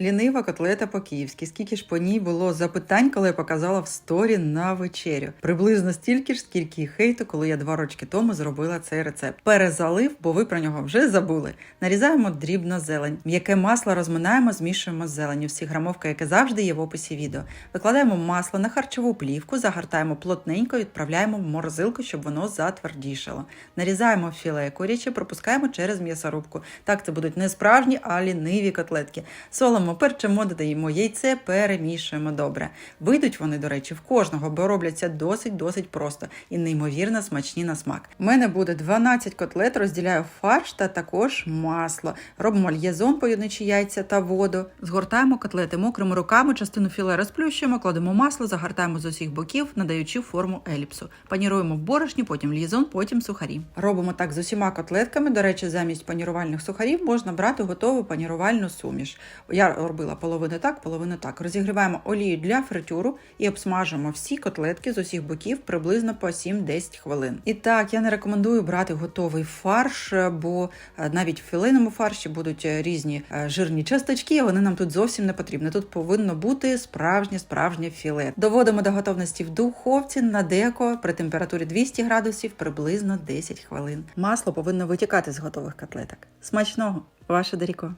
Лінива котлета по-київськи. Скільки ж по ній було запитань, коли я показала в сторі на вечерю. Приблизно стільки ж, скільки хейту, коли я два роки тому зробила цей рецепт. Перезалив, бо ви про нього вже забули. Нарізаємо дрібно зелень. М'яке масло розминаємо, змішуємо з зеленню. Всі грамовка, яке завжди є в описі відео. Викладаємо масло на харчову плівку, загортаємо плотненько, відправляємо в морозилку, щоб воно затвердішало. Нарізаємо філе куряче, пропускаємо через м'ясорубку. Так це будуть не справжні, а ліниві котлетки. Солимо, перчимо, додаємо яйце, перемішуємо добре. Вийдуть вони, до речі, в кожного, бо робляться досить-досить просто і неймовірно смачні на смак. У мене буде 12 котлет, розділяю фарш та також масло. Робимо л'єзон, поєднуючи яйця та воду. Згортаємо котлети мокрими руками, частину філе розплющуємо, кладемо масло, загортаємо з усіх боків, надаючи форму еліпсу. Паніруємо в борошні, потім л'єзон, потім сухарі. Робимо так з усіма котлетками. До речі, замість панірувальних сухарів можна брати готову панірувальну суміш. Я робила половину так, половину так. Розігріваємо олію для фритюру і обсмажимо всі котлетки з усіх боків приблизно по 7-10 хвилин. І так, я не рекомендую брати готовий фарш, бо е, навіть в філейному фарші будуть е, різні е, жирні часточки, вони нам тут зовсім не потрібні. Тут повинно бути справжнє справжнє філе. Доводимо до готовності в духовці на деко при температурі 200 градусів приблизно 10 хвилин. Масло повинно витікати з готових котлеток. Смачного, ваше Даріко.